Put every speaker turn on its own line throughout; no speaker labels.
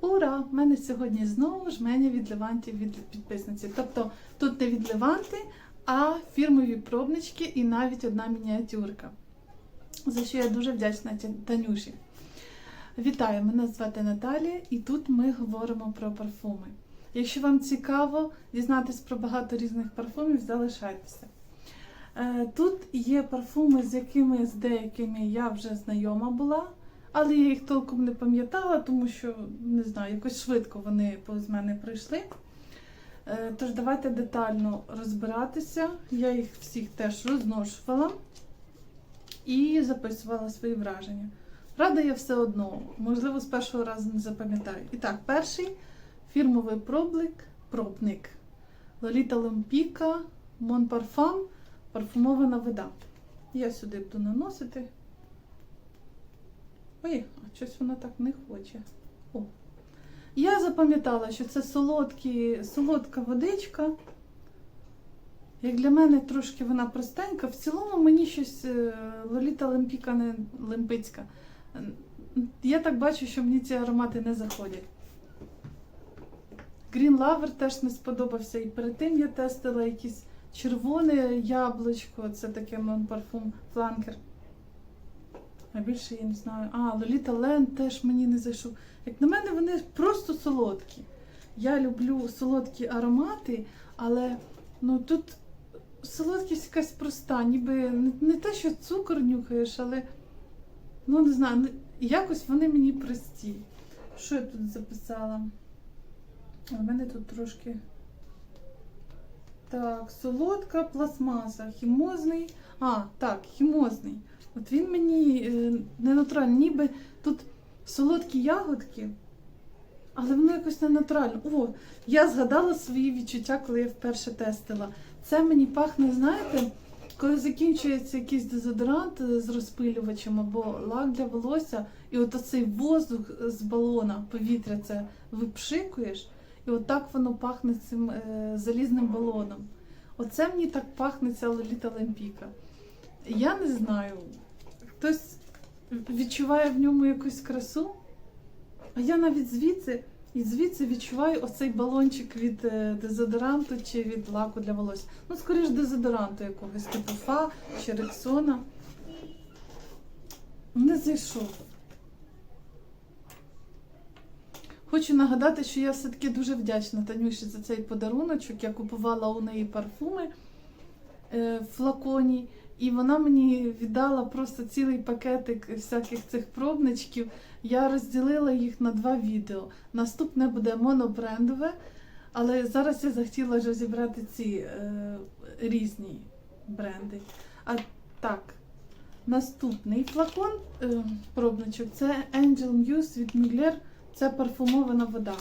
Ура! В мене сьогодні знову жменя від левантів від підписниці. Тобто тут не від леванти, а фірмові пробнички і навіть одна мініатюрка. За що я дуже вдячна Танюші. Вітаю! Мене звати Наталія, і тут ми говоримо про парфуми. Якщо вам цікаво дізнатись про багато різних парфумів, залишайтеся. Е, Тут є парфуми, з якими з деякими я вже знайома була, але я їх толком не пам'ятала, тому що не знаю, якось швидко вони повз мене прийшли. Е, Тож давайте детально розбиратися. Я їх всіх теж розношувала і записувала свої враження. Рада я все одно, можливо, з першого разу не запам'ятаю. І так, перший фірмовий проблик, пробник. Лоліта Лемпіка, Мон Парфам, парфумована вода. Я сюди буду наносити. Ой, а щось воно так не хоче. О. Я запам'ятала, що це солодкі, солодка водичка. Як для мене трошки вона простенька. В цілому мені щось е, Лоліта Лемпіка не Лемпицька. Е, Я так бачу, що мені ці аромати не заходять. Green Lover теж не сподобався. І перед тим я тестила якісь червоне яблучко, це таке парфум фланкер. А більше я не знаю. А, Лоліта Лен теж мені не зайшов. Як на мене, вони просто солодкі. Я люблю солодкі аромати, але ну тут солодкість якась проста, ніби не, не те, що цукор нюхаєш, але ну не знаю, якось вони мені прості. Що я тут записала? У мене тут трошки. Так, солодка пластмаса, хімозний. А, так, хімозний. От він мені е, не натуральний, ніби тут солодкі ягодки, але воно якось не натурально. О, я згадала свої відчуття, коли я вперше тестила. Це мені пахне, знаєте, коли закінчується якийсь дезодорант з розпилювачем або лак для волосся, і от оцей воздух з балона, повітря це випшикуєш, і отак воно пахне цим е, залізним балоном. Оце мені так пахне ця Лоліта Лемпіка. Я не знаю. Хтось відчуває в ньому якусь красу, а я навіть звідси і звідси відчуваю оцей балончик від е, дезодоранту чи від лаку для волосся. Ну, скоріш дезодоранту якогось, типу Фа чи Рексона. Не зайшов. Хочу нагадати, що я все-таки дуже вдячна Танюші за цей подаруночок. Я купувала у неї парфуми е, в флаконі, і вона мені віддала просто цілий пакетик всяких цих пробничків. Я розділила їх на два відео. Наступне буде монобрендове, але зараз я захотіла розібрати ці е, різні бренди. А так, наступний флакон е, пробничок це Angel Muse від Mugler. Це парфумована вода.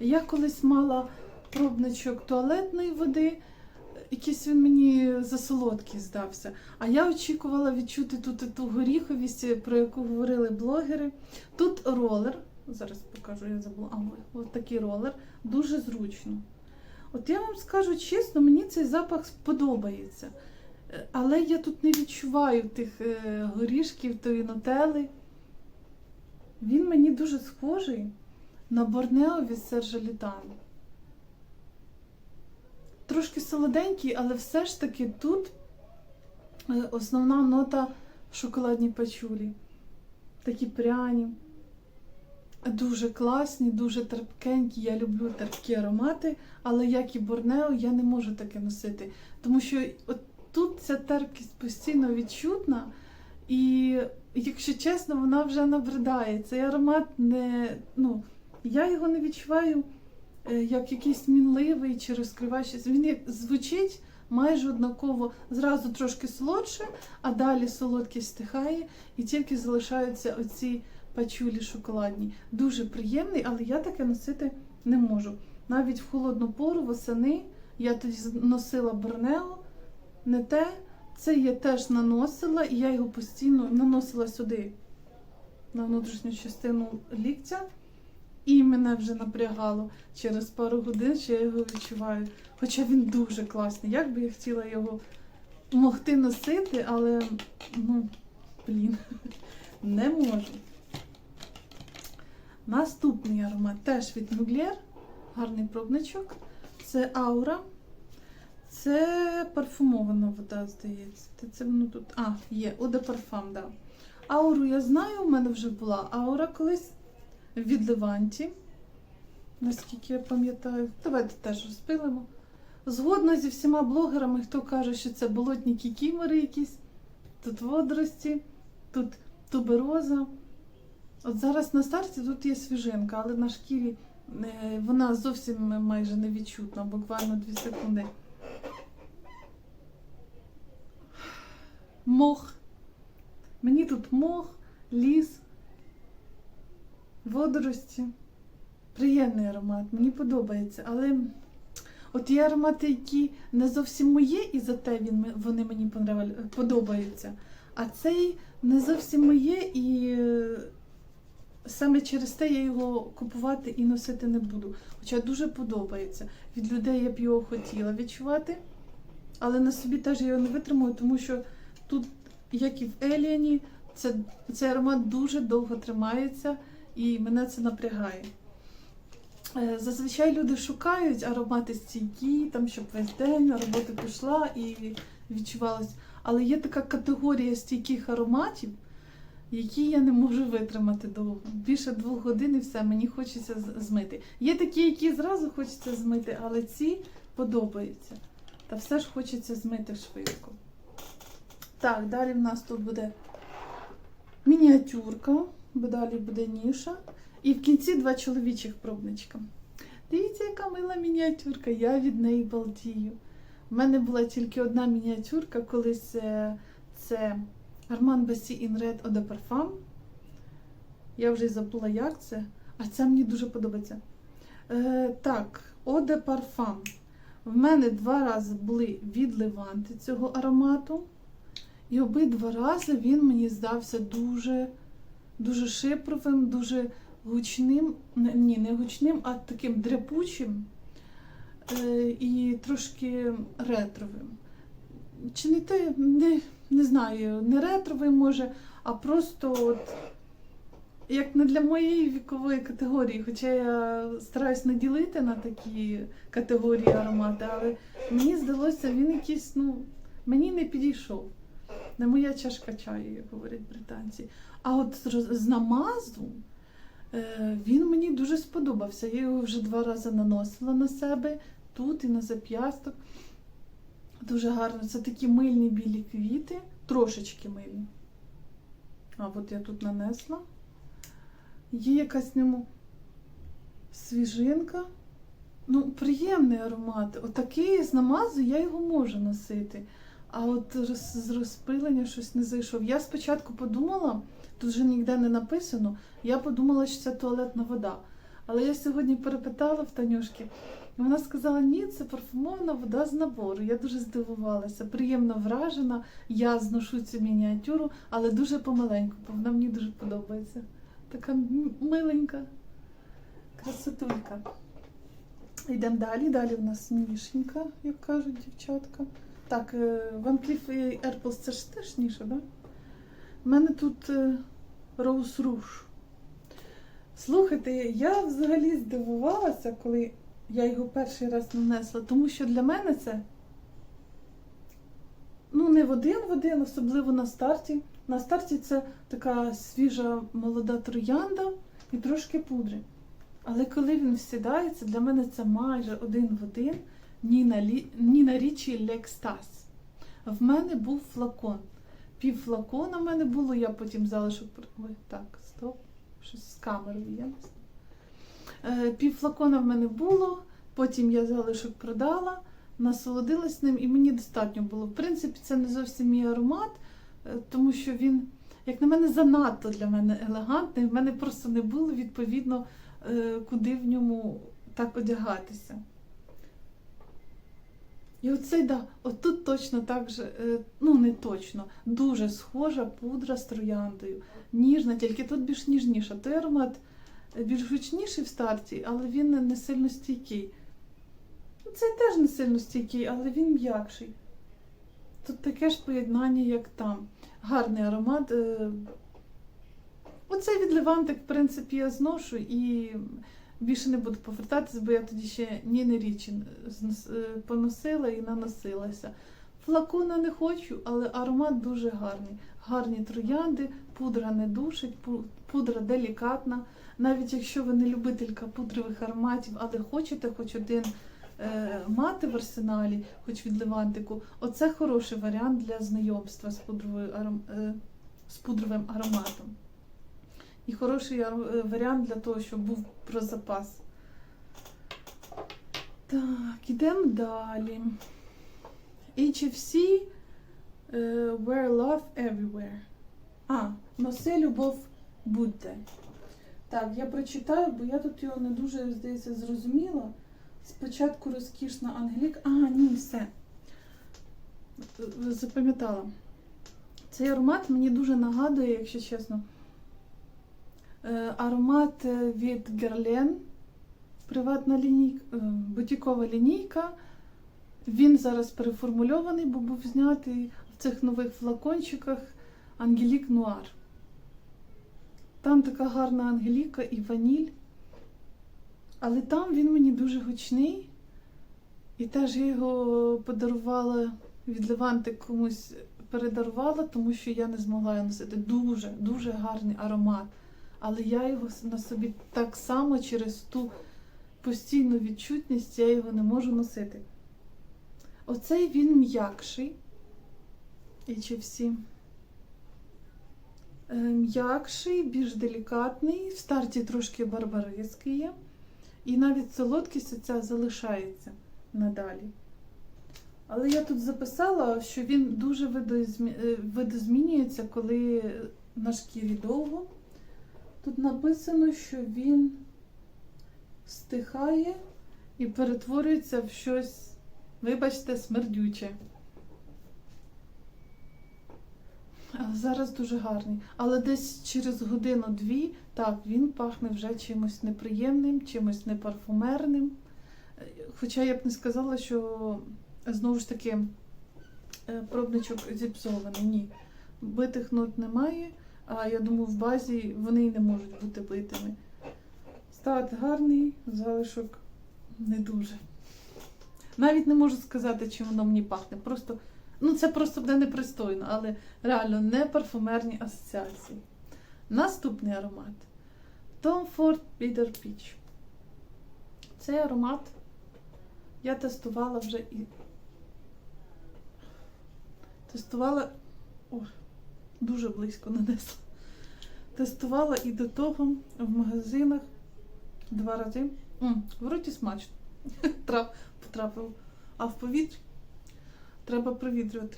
Я колись мала пробничок туалетної води, якийсь він мені засолодкий здався. А я очікувала відчути тут ту горіховість, про яку говорили блогери. Тут ролер, зараз покажу, я забула. А, ось такий ролер, дуже зручно. От я вам скажу чесно, мені цей запах сподобається. Е, Але я тут не відчуваю тих е, горішків, тої нотели. Він мені дуже схожий на Борнео від Сержа Літану. Трошки солоденький, але все ж таки тут е, основна нота шоколадні пачулі. Такі пряні, дуже класні, дуже терпкенькі. Я люблю терпкі аромати, але як і Борнео, я не можу таке носити. Тому що от тут ця терпкість постійно відчутна. І, якщо чесно, вона вже набридає. Цей аромат не. Ну, я його не відчуваю як якийсь мінливий чи розкриваючийся. Він звучить майже однаково, зразу трошки солодше, а далі солодкість стихає, і тільки залишаються оці пачулі шоколадні. Дуже приємний, але я таке носити не можу. Навіть в холодну пору восени я тоді носила Борнео, не те. Це я теж наносила, і я його постійно наносила сюди, на внутрішню частину ліктя, і мене вже напрягало через пару годин, що я його відчуваю. Хоча він дуже класний. Як би я хотіла його могти носити, але ну, блін, не можу. Наступний аромат теж від Mugler. Гарний пробничок. Це аура. Це парфумована вода, здається. Це воно тут. А, є, de Parfum, да. Ауру я знаю, у мене вже була аура колись від Леванті. Наскільки я пам'ятаю. Давайте теж розпилимо. Згодно зі всіма блогерами, хто каже, що це болотні кікімори якісь, тут водорості, тут тубероза. От зараз на старті тут є свіжинка, але на шкірі е, вона зовсім майже не відчутна, буквально 2 секунди. Мох. Мені тут мох, ліс, водорості. Приємний аромат, мені подобається. Але от є аромати, які не зовсім моє, і зате він, вони мені подобаються. А цей не зовсім моє, і е, саме через те я його купувати і носити не буду. Хоча дуже подобається. Від людей я б його хотіла відчувати, але на собі теж його не витримую, тому що тут, як і в Еліані, це, цей аромат дуже довго тримається і мене це напрягає. Е, Зазвичай люди шукають аромати стійкі, там, щоб весь день на пішла і відчувалось. Але є така категорія стійких ароматів, які я не можу витримати довго. Більше двох годин і все, мені хочеться змити. Є такі, які зразу хочеться змити, але ці подобаються. Та все ж хочеться змити швидко. Так, далі в нас тут буде мініатюрка, бо далі буде ніша. І в кінці два чоловічих пробничка. Дивіться, яка мила мініатюрка, я від неї балдію. У мене була тільки одна мініатюрка, колись е, це Armand Bassi in Red Eau de Parfum. Я вже й забула, як це, а ця мені дуже подобається. Е, так, Eau de Parfum. В мене два рази були від Леванти цього аромату. І обидва рази він мені здався дуже, дуже шипровим, дуже гучним. Ні, не гучним, а таким дряпучим е, і трошки ретровим. Чи не те, не, не знаю, не ретровий може, а просто от, як не для моєї вікової категорії, хоча я стараюсь не ділити на такі категорії аромати, але мені здалося, він якийсь, ну, мені не підійшов. Не моя чашка чаю, як говорять британці. А от з намазу е, він мені дуже сподобався. Я його вже два рази наносила на себе, тут і на зап'ясток. Дуже гарно. Це такі мильні білі квіти, трошечки мильні. А от я тут нанесла. Є якась в ньому свіжинка. Ну, приємний аромат. Отакий з намазу я його можу носити. А от з розпилення щось не зайшов. Я спочатку подумала, тут вже ніде не написано, я подумала, що це туалетна вода. Але я сьогодні перепитала в Танюшки, і вона сказала, ні, це парфумована вода з набору. Я дуже здивувалася, приємно вражена. Я зношу цю мініатюру, але дуже помаленьку, бо вона мені дуже подобається. Така миленька красотулька. Йдемо далі. Далі в нас нішенька, як кажуть дівчатка. Так, е, Van Cleef і Airpels це ж теж ніша, да? У мене тут е, Rose Rouge. Слухайте, я взагалі здивувалася, коли я його перший раз нанесла, тому що для мене це ну, не в один в один, особливо на старті. На старті це така свіжа молода троянда і трошки пудри. Але коли він всідається, для мене це майже один в один Ніна, Лі... Ніна Річі Лекстас. В мене був флакон. Пів флакона в мене було, я потім при- Ой, так, стоп. Щось з камерою є. Е, Пів флакона в мене було, потім я залишок продала, насолодилась ним і мені достатньо було. В принципі, це не зовсім мій аромат, е, тому що він, як на мене, занадто для мене елегантний. В мене просто не було відповідно, е, куди в ньому так одягатися. І оцей, да, отут точно так же, е, ну не точно, дуже схожа пудра з трояндою. Ніжна, тільки тут більш ніжніша. Той аромат е, більш гучніший в старті, але він не- не сильно стійкий. Ну, Цей теж не сильно стійкий, але він м'якший. Тут таке ж поєднання, як там. Гарний аромат. е, Оцей від Левантик, в принципі, я зношу і більше не буду повертатись, бо я тоді ще ні не річі е, поносила і наносилася. Флакона не хочу, але аромат дуже гарний. Гарні троянди, пудра не душить, пудра делікатна. Навіть якщо ви не любителька пудрових ароматів, але хочете хоч один е, мати в арсеналі, хоч від Левантику, оце хороший варіант для знайомства з, пудровою е, з пудровим ароматом. І хороший е, варіант для того, щоб був про запас. Так, ідемо далі. HFC е, Wear Love Everywhere. А, носи любов будьте. Так, я прочитаю, бо я тут його не дуже, здається, зрозуміла. Спочатку розкішна Ангеліка. А, ні, все. Е, Запам'ятала. Цей аромат мені дуже нагадує, якщо чесно. Е, Аромат е, від Герлен. Приватна лінійка, е, бутікова лінійка. Він зараз переформульований, бо був знятий в цих нових флакончиках Ангелік Нуар. Там така гарна Ангеліка і ваніль. Але там він мені дуже гучний. І теж я його подарувала від Леванти комусь передарувала, тому що я не змогла його носити. Дуже, дуже гарний аромат. Але я його на собі так само через ту постійну відчутність я його не можу носити. Оцей він м'якший. І чи всі? Е, М'якший, більш делікатний, в старті трошки барбаризький є. І навіть солодкість оця залишається надалі. Але я тут записала, що він дуже е, видозмінюється, коли на шкірі довго. Тут написано, що він стихає і перетворюється в щось, вибачте, смердюче. Зараз дуже гарний. Але десь через годину-дві, так, він пахне вже чимось неприємним, чимось непарфумерним. Е, Хоча я б не сказала, що знову ж таки е, пробничок зіпсований. Ні. Битих нот немає, а я думаю, в базі вони й не можуть бути битими. Старт гарний, залишок не дуже. Навіть не можу сказати, чи воно мені пахне. Просто, ну це просто буде непристойно, але реально не парфумерні асоціації. Наступний аромат. Tom Ford Bitter Peach. Цей аромат я тестувала вже і. Тестувала. О, дуже близько нанесла. Тестувала і до того в магазинах два рази. М, вроді смачно. Трап, потрапив. А в повітрі треба провітрювати.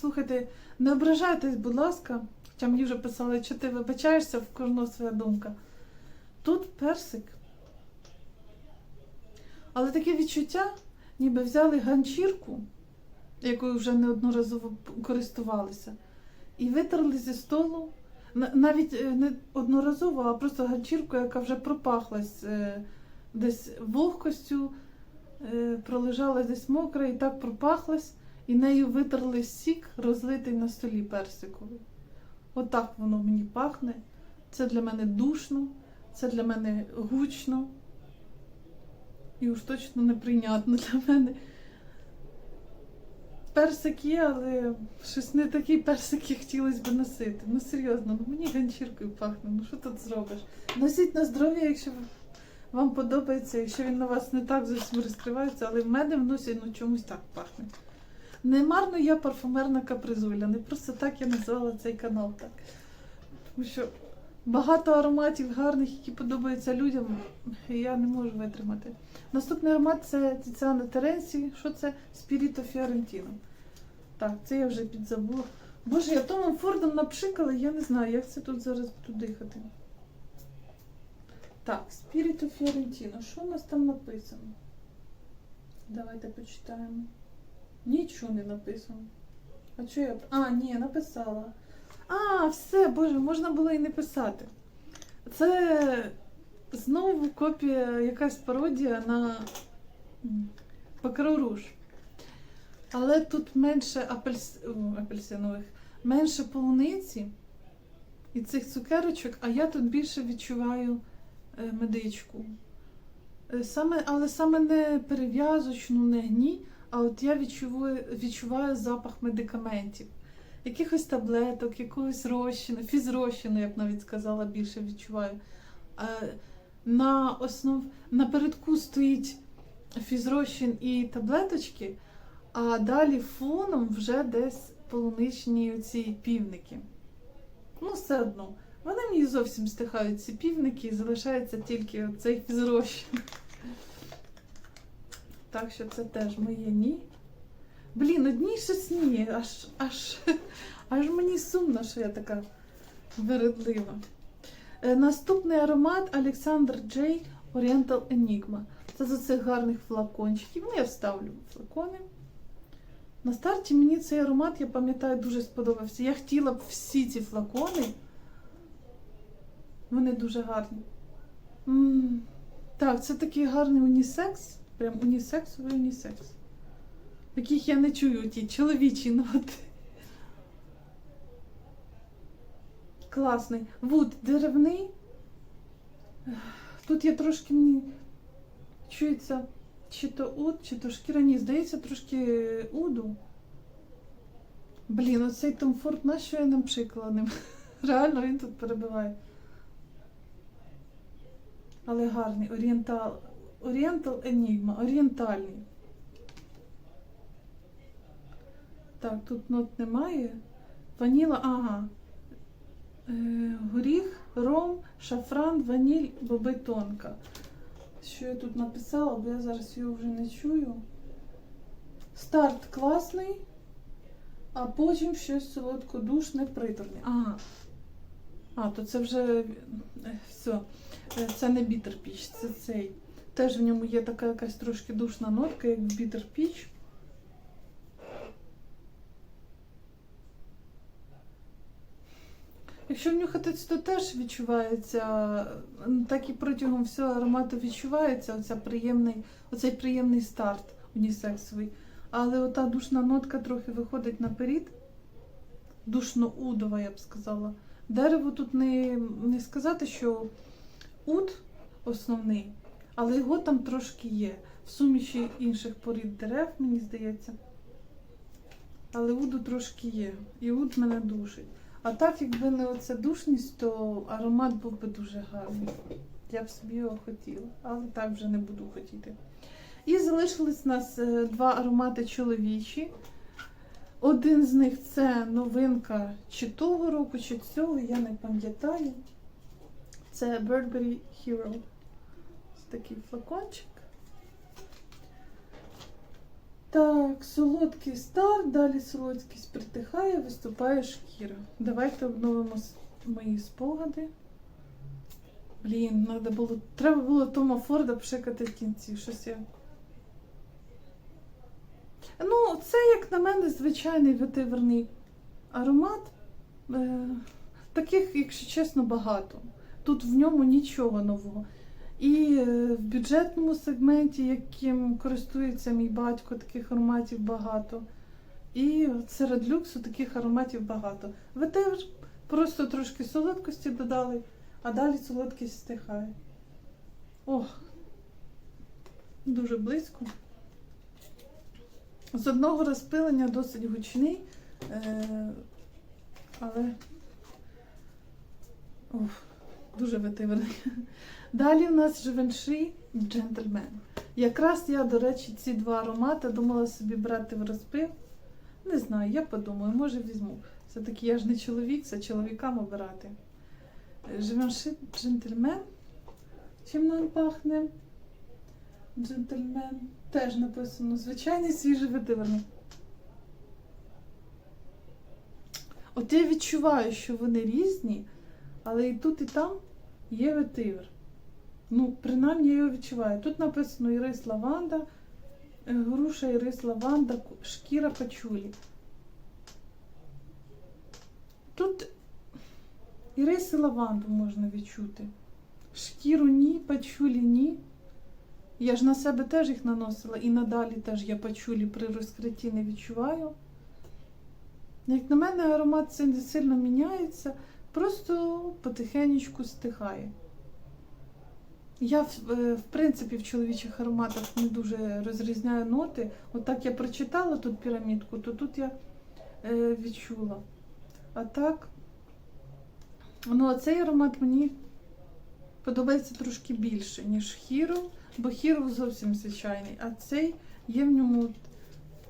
Слухайте, не ображайтесь, будь ласка. Хоча мені вже писали, що ти вибачаєшся, в кожного своя думка. Тут персик. Але таке відчуття, ніби взяли ганчірку, якою вже неодноразово користувалися, і витерли зі столу. На- Навіть е, не одноразово, а просто ганчірку, яка вже пропахлась е, десь вогкостю, е, пролежала десь мокра і так пропахлась, і нею витерли сік, розлитий на столі персиковий. Отак воно мені пахне. Це для мене душно, це для мене гучно. І уж точно неприйнятно для мене. Персик є, але щось не такий персик, як хотілося б носити. Ну серйозно, ну мені ганчіркою пахне. Ну що тут зробиш? Носіть на здоров'я, якщо вам подобається, якщо він на вас не так зовсім розкривається, але в мене в носі ну, чомусь так пахне. Немарно я парфумерна капризуля, не просто так я назвала цей канал так. Тому що багато ароматів гарних, які подобаються людям, і я не можу витримати. Наступний аромат це Тіціана Теренсі. Що це? Спіріто Фіорентіно. Так, це я вже підзабула. Боже, я Томом Фордом напшикала, я не знаю, як це тут зараз буду дихати. Так, Спіріто Фіорентіно. Що у нас там написано? Давайте почитаємо. Нічого не написано. А що я. А, ні, написала. А, все, боже, можна було і не писати. Це знову копія, якась пародія на Руж. Але тут менше апельс... апельсинових, менше полуниці і цих цукерочок, а я тут більше відчуваю е, медичку. Е, Саме, але саме не перев'язочну, не гні, а от я відчуваю, відчуваю запах медикаментів. Якихось таблеток, якогось розчину, фізрозчину, я б навіть сказала, більше відчуваю. Е, На основ... Напередку стоїть фізрозчин і таблеточки, а далі фоном вже десь полуничні оці півники. Ну, все одно. Вони мені зовсім стихають ці півники і залишається тільки цей фізрозчин. Так що це теж моє ні. Блін, одній щось ні. Аж, аж, аж мені сумно, що я така вередлива. Е, Наступний аромат Alexander J. Oriental Enigma. Це з оцих гарних флакончиків. Ну, я вставлю флакони. На старті мені цей аромат, я пам'ятаю, дуже сподобався. Я хотіла б всі ці флакони. Вони дуже гарні. м Так, це такий гарний унісекс. Прям унісексовий унісекс. Яких я не чую ті чоловічі ноти. Класний. Вуд деревний. Тут я трошки мені чується чи то уд, чи то шкіра. Ні, здається, трошки уду. Блін, оцей Том Форд, на що я ним пшикала ним? Реально він тут перебиває. Але гарний. Орієнтал. Орієнтал Енігма. Орієнтальний. Так, тут нот немає. Ваніла, ага. Е, горіх, ром, шафран, ваніль, боби тонка. Що я тут написала, бо я зараз його вже не чую. Старт класний, а потім щось солодкодушне, приторне. Ага. А, то це вже е, все. Це не бітер піч, це цей. Теж в ньому є така якась трошки душна нотка, як бітер Якщо внюхати, то теж відчувається, так і протягом всього аромату відчувається оця приємний, оцей приємний старт унісексовий. Але ота душна нотка трохи виходить наперед. Душно-удова, я б сказала. Дерево тут не, не сказати, що уд основний, але його там трошки є. В суміші інших порід дерев, мені здається. Але уду трошки є. І уд мене душить. А так, якби не оця душність, то аромат був би дуже гарний. Я б собі його хотіла, але так вже не буду хотіти. І залишились у нас е, два аромати чоловічі. Один з них це новинка чи того року, чи цього, я не пам'ятаю. Це Burberry Hero. Ось такий флакончик. Так, солодкий старт, далі солодкість притихає, виступає шкіра. Давайте обновимо мої спогади. Блін, надо було, треба було Тома Форда пшикати в кінці. Щось я. Ну, це, як на мене, звичайний ветиверний аромат. Е, таких, якщо чесно, багато. Тут в ньому нічого нового. І е, в бюджетному сегменті, яким користується мій батько, таких ароматів багато. І серед люксу таких ароматів багато. Ветивер просто трошки солодкості додали, а далі солодкість стихає. Ох, дуже близько. З одного розпилення досить гучний, е, але ох, дуже ветиверний. Далі у нас Живенши Джентльмен. Якраз я, до речі, ці два аромати думала собі брати в розпив. Не знаю, я подумаю, може візьму. Все-таки я ж не чоловік, це чоловікам обирати. Живенши Джентльмен. Чим нам пахне? Джентльмен. Теж написано звичайний свіжий ветиверний. От я відчуваю, що вони різні, але і тут, і там є ветивер. Ну, принаймні я його відчуваю. Тут написано ірис лаванда, е, груша ірис лаванда, шкіра пачулі. Тут ірис і лаванду можна відчути. Шкіру ні, пачулі ні. Я ж на себе теж їх наносила і надалі теж я пачулі при розкритті не відчуваю. Як на мене, аромат не сильно міняється. просто потихенечку стихає. Я, в, е, в принципі, в чоловічих ароматах не дуже розрізняю ноти. Отак я прочитала тут пірамідку, то тут я е, відчула. А так, ну, а цей аромат мені подобається трошки більше, ніж Hero, бо Hero зовсім звичайний, а цей є в ньому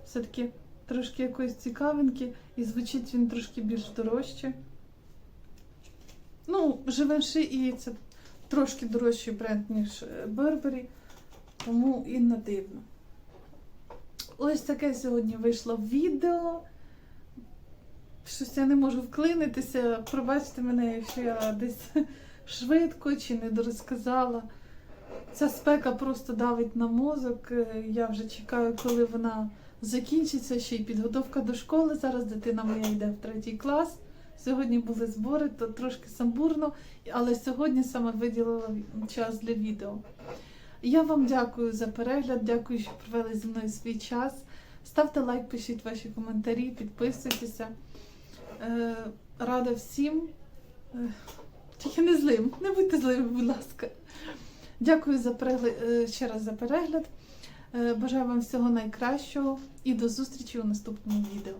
все-таки трошки якоїсь цікавинки, і звучить він трошки більш дорожче. Ну, Живенши і це трошки дорожчий бренд, ніж е, Burberry, тому і не дивно. Ось таке сьогодні вийшло відео. Щось я не можу вклинитися. Пробачте мене, якщо я десь швидко чи не дорозказала. Ця спека просто давить на мозок. Е, Я вже чекаю, коли вона закінчиться. Ще й підготовка до школи. Зараз дитина моя йде в третій клас. Сьогодні були збори, то трошки самбурно, але сьогодні саме виділила час для відео. Я вам дякую за перегляд, дякую, що провели зі мною свій час. Ставте лайк, пишіть ваші коментарі, підписуйтеся. Е, Рада всім. Е, Тільки не злим, не будьте злими, будь ласка. Дякую за перегляд, е, ще раз за перегляд. Бажаю вам всього найкращого і до зустрічі у наступному відео.